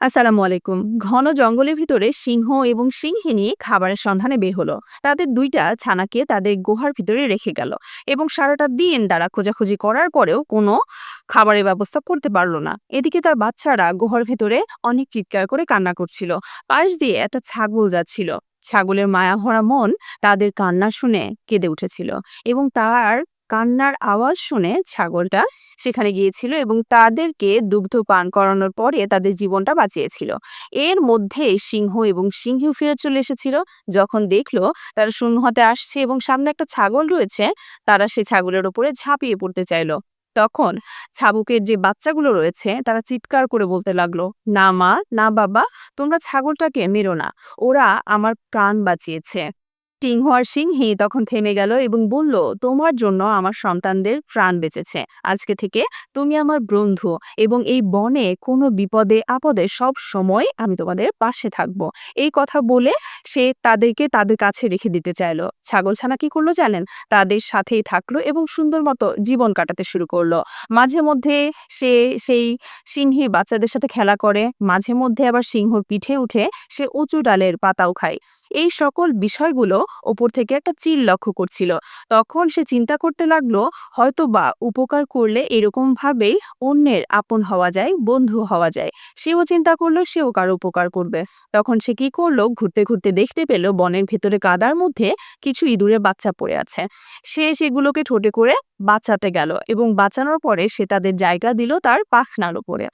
আসসালামু আলাইকুম। ঘন জঙ্গলের ভিতরে সিংহ এবং সিংহিনী খাবারের সন্ধানে বের হলো। তাদের দুইটা ছানাকে তাদের গুহার ভিতরে রেখে গেল এবং সারাটা দিন তারা খোঁজাখুঁজি করার পরেও কোনো খাবারের ব্যবস্থা করতে পারল না। এদিকে তার বাচ্চারা গুহার ভিতরে অনেক চিৎকার করে কান্না করছিল। পাশ দিয়ে একটা ছাগল যাচ্ছিল। ছাগলের মায়া ভরা মন তাদের কান্না শুনে কেঁদে উঠেছিল এবং তার কান্নার আওয়াজ শুনে ছাগলটা সেখানে গিয়েছিল এবং তাদেরকে দুগ্ধ পান করানোর পরে তাদের জীবনটা বাঁচিয়েছিল। এর মধ্যে সিংহ এবং সিংহ ফিরে চলে এসেছিল। যখন দেখল তারা শূন্য হাতে আসছে এবং সামনে একটা ছাগল রয়েছে, তারা সেই ছাগলের ওপরে ঝাঁপিয়ে পড়তে চাইলো। তখন ছাবুকের যে বাচ্চাগুলো রয়েছে, তারা চিৎকার করে বলতে লাগল, না মা, না বাবা, তোমরা ছাগলটাকে মেরো না। ওরা আমার প্রাণ বাঁচিয়েছে। সিংহ আর সিংহী তখন থেমে গেল এবং বলল, তোমার জন্য আমার সন্তানদের প্রাণ বেঁচেছে। আজকে থেকে তুমি আমার বন্ধু এবং এই বনে কোনো বিপদে আপদে সব সময় আমি তোমাদের পাশে থাকব। এই কথা বলে সে তাদেরকে তাদের কাছে রেখে দিতে চাইলো। ছাগলছানা কি করল জানেন? তাদের সাথেই থাকল এবং সুন্দর মতো জীবন কাটাতে শুরু করল। মাঝে মধ্যে সে সেই সিংহীর বাচ্চাদের সাথে খেলা করে। মাঝে মধ্যে আবার সিংহর পিঠে উঠে সে উঁচু ডালের পাতাও খায়। এই সকল বিষয়গুলো ওপর থেকে একটা চিল লক্ষ্য করছিল। তখন সে চিন্তা করতে লাগল হয়তো বা উপকার করলে এরকম ভাবেই অন্যের আপন হওয়া যায়, বন্ধু হওয়া যায়। সেও চিন্তা করল, সেও কারও উপকার করবে। তখন সে কি করল, ঘুরতে ঘুরতে দেখতে পেল, বনের ভেতরে কাদার মধ্যে কিছু ইঁদুরের বাচ্চা পড়ে আছে। সে সেগুলোকে ঠোঁটে করে বাঁচাতে গেল এবং বাঁচানোর পরে সে তাদের জায়গা দিল তার পাখনার উপরে।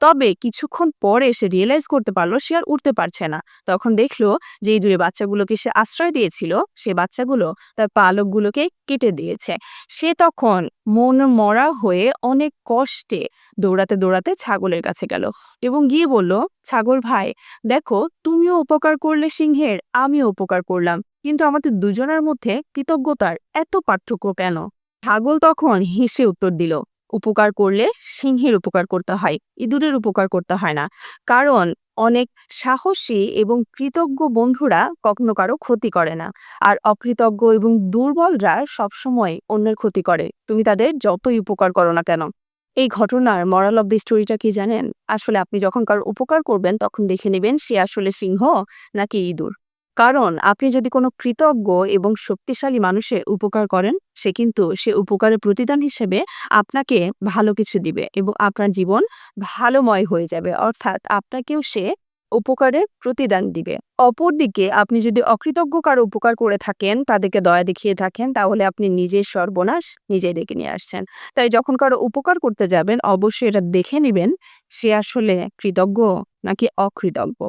তবে কিছুক্ষণ পরে সে রিয়েলাইজ করতে পারল, সে আর উঠতে পারছে না। তখন দেখল যে ইঁদুরের বাচ্চাগুলোকে সে আশ্রয় দিয়েছিল, সে বাচ্চাগুলো তার পালকগুলোকে কেটে দিয়েছে। সে তখন মন মরা হয়ে অনেক কষ্টে দৌড়াতে দৌড়াতে ছাগলের কাছে গেল এবং গিয়ে বলল, ছাগল ভাই, দেখো, তুমিও উপকার করলে সিংহের, আমিও উপকার করলাম। কিন্তু আমাদের দুজনের মধ্যে কৃতজ্ঞতার এত পার্থক্য কেন? ছাগল তখন হেসে উত্তর দিল, উপকার করলে সিংহের উপকার করতে হয়, ইঁদুরের উপকার করতে হয় না। কারণ অনেক সাহসী এবং কৃতজ্ঞ বন্ধুরা কখনো কারও ক্ষতি করে না। আর অকৃতজ্ঞ এবং দুর্বলরা সবসময় অন্যের ক্ষতি করে। তুমি তাদের যতই উপকার করো না কেন। এই ঘটনার মরাল অব দি স্টোরিটা কি জানেন? আসলে আপনি যখন কারও উপকার করবেন, তখন দেখে নেবেন সে আসলে সিংহ নাকি ইঁদুর। কারণ আপনি যদি কোনো কৃতজ্ঞ এবং শক্তিশালী মানুষের উপকার করেন, সে কিন্তু সে উপকারের প্রতিদান হিসেবে আপনাকে ভালো কিছু দিবে এবং আপনার জীবন ভালোময় হয়ে যাবে। অর্থাৎ আপনাকেও সে উপকারের প্রতিদান দিবে। অপরদিকে আপনি যদি অকৃতজ্ঞ কারও উপকার করে থাকেন, তাদেরকে দয়া দেখিয়ে থাকেন, তাহলে আপনি নিজের সর্বনাশ নিজেই ডেকে নিয়ে আসছেন। তাই যখন কারও উপকার করতে যাবেন, অবশ্যই এটা দেখে নেবেন, সে আসলে কৃতজ্ঞ নাকি অকৃতজ্ঞ।